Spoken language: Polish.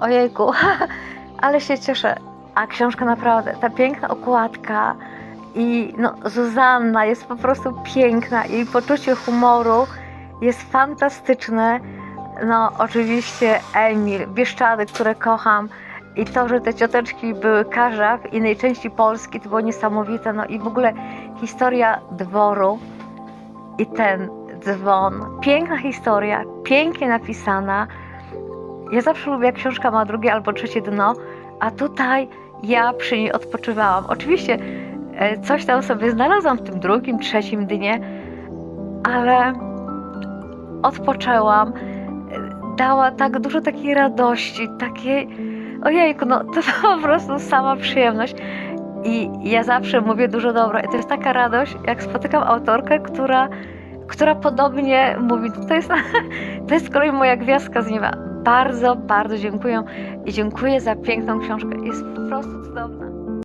Ojejku, ale się cieszę. A książka naprawdę, ta piękna okładka i no, Zuzanna jest po prostu piękna. Jej poczucie humoru jest fantastyczne. No, oczywiście Emil, Bieszczady, które kocham. I to, że te cioteczki były każda w innej części Polski, to było niesamowite. No i w ogóle historia dworu i ten dzwon. Piękna historia, pięknie napisana. Ja zawsze lubię, jak książka ma drugie albo trzecie dno, a tutaj ja przy niej odpoczywałam. Oczywiście e, coś tam sobie znalazłam w tym drugim, trzecim dnie, ale odpoczęłam. E, Dała tak dużo takiej radości, takiej. Ojejku, no to po prostu sama przyjemność. I ja zawsze mówię dużo dobro. I to jest taka radość, jak spotykam autorkę, która, która podobnie mówi. To jest, to jest z kolei moja gwiazdka z nieba. Bardzo, bardzo dziękuję i dziękuję za piękną książkę. Jest po prostu cudowna.